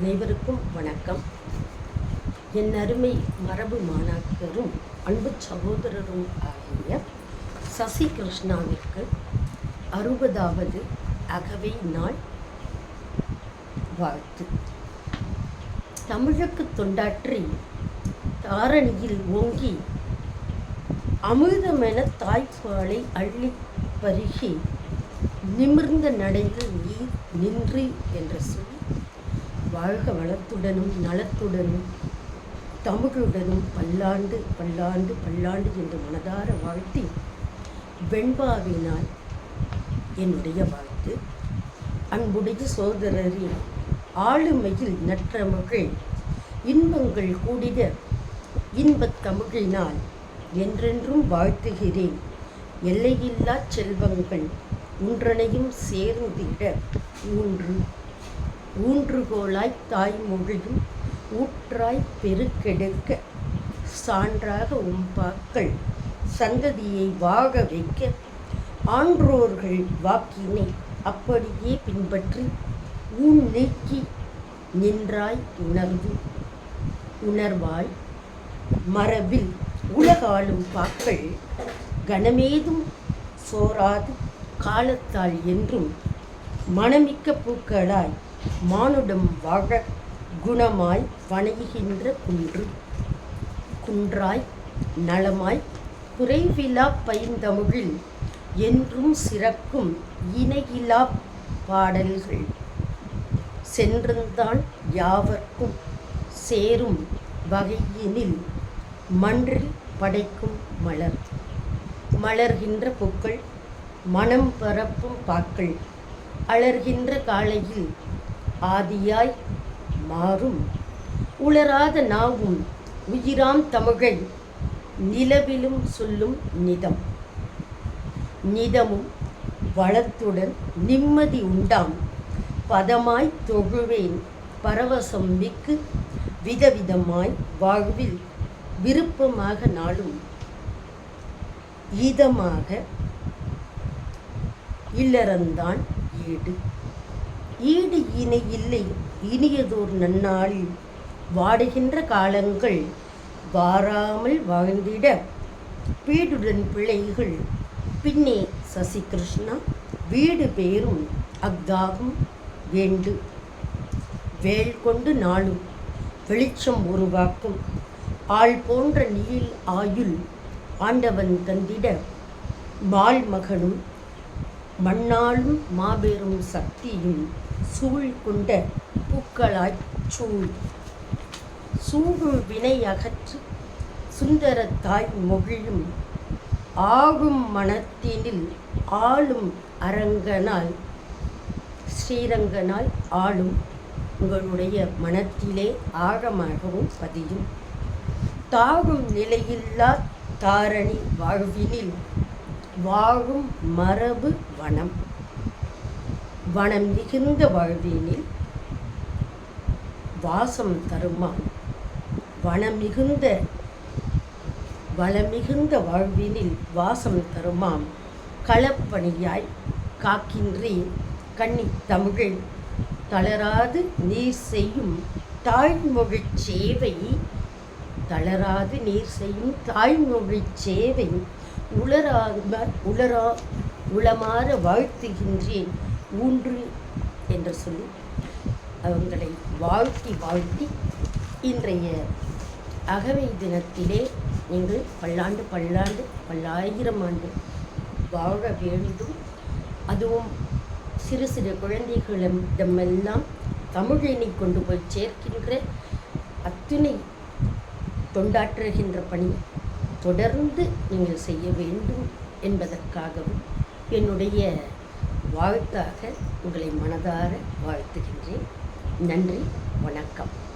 அனைவருக்கும் வணக்கம். என் அருமை மரபு மாணாக்கரும் அன்பு சகோதரரும் ஆகிய சசி கிருஷ்ணாவிற்கு அறுபதாவது அகவை நாள் வாழ்த்து. தமிழுக்கு தொண்டாற்றி தாரணியில் ஓங்கி அமிர்தமென தாய்ப்பாலை அள்ளி பருகி நிமிர்ந்த நடையில் நீர் நின்று என்ற சொல் வாழ்க வளத்துடனும் நலத்துடனும் தமிழுடனும் பல்லாண்டு பல்லாண்டு பல்லாண்டு என்று மனதார வாழ்த்தி வெண்பாவினால் என்னுடைய வாழ்த்து. அன்புடைய சோதரரின் ஆளுமையில் நற்றமிழ் இன்பங்கள் கூடிய இன்பத் தமிழினால் என்றென்றும் வாழ்த்துகிறேன். எல்லையில்லா செல்வங்கள் ஒன்றனையும் சேர்ந்திட ஊன்று ஊன்றுகோலாய் தாய்மொழியும் ஊற்றாய் பெருக்கெடுக்க சான்றாக உம்பாக்கள். சந்ததியை வாக வைக்க ஆன்றோர்கள் வாக்கினை அப்படியே பின்பற்றி ஊன் நீக்கி நின்றாய் உணர்வு. உணர்வாய் மரபில் உலகாலும் பாக்கள் கனமேதும் சோராது காலத்தால் என்றும் மணமிக்க பூக்களாய் மானுடம் வாழ குணமாய் வணங்குகின்ற குன்று. குன்றாய் நலமாய் குறைவிலா பைந்தமிழில் என்றும் சிறக்கும் இணையிலா பாடல்கள். சென்றிருந்தான் யாவர்க்கும் சேரும் வகையினில் மன்றில் படைக்கும் மலர். மலர்கின்ற பூக்கள் மனம் பரப்பும் பாக்கள். அலர்கின்ற காலையில் ஆதியாய் மாறும். உளராத நாவும் உயிராம் தமிழை நிலவிலும் சொல்லும் நிதம். நிதமும் வளத்துடன் நிம்மதி உண்டாம். பதமாய் தொழுவேன் பரவசம் மிக்கு விதவிதமாய் வாழ்வில் விருப்பமாக நாளும். இதமாக இல்லறந்தான் ஈடு. ஈடு இணை இல்லை. இனியதோர் நன்னாளில் வாடுகின்ற காலங்கள் வாராமல் வாழ்ந்திட பீடுடன் பிள்ளைகள் பின்னே சசிகிருஷ்ணா வீடு பேரும் அக்தாகும் வேண்டு. வேல் கொண்டு நாளும் வெளிச்சம் உருவாக்கும். ஆள் போன்ற நீள் ஆயுள் ஆண்டவன் தந்திட பால் மகனும் மண்ணாளும் மாபெரும் சக்தியும் சூழ் கொண்ட பூக்களாய்ச் சூழ் சூழும் வினை அகற்று சுந்தரத்தாய் மொழியும் ஆகும் மனத்தினில் ஆளும் அரங்கனால் ஸ்ரீரங்கனால் ஆளும் உங்களுடைய மனத்திலே ஆழமாகவும் பதியும். தாகும் நிலையில்லா தாரணி வாழ்வினில் வாழும் மரபு வனம். வனம் மிகுந்த வாழ்வினில் வாசம் தருமாம். வனம் மிகுந்த வளமிகுந்த வாழ்வினில் வாசம் தருமாம். களப்பணியாய் காக்கின்றேன் கண்ணி தமிழில் தளராது நீர் செய்யும் தாய்மொழி சேவை தளராது நீர் செய்யும் தாய்மொழி சேவை உளராம உளரா உளமாற வாழ்த்துகின்றேன். ஊன்று என்று சொல்லி அவங்களை வாழ்த்தி வாழ்த்தி இன்றைய அகவை தினத்திலே நீங்கள் பல்லாண்டு பல்லாண்டு பல்லாயிரம் ஆண்டு வாழ வேண்டும். அதுவும் சிறு சிறு குழந்தைகளிடமெல்லாம் தமிழினை கொண்டு போய் சேர்க்கின்ற அத்துணை தொண்டாற்றுகின்ற பணி தொடர்ந்து நீங்கள் செய்ய வேண்டும் என்பதற்காகவும் என்னுடைய வாழ்த்தாக உங்களை மனதார வாழ்த்துகின்றேன். நன்றி வணக்கம்.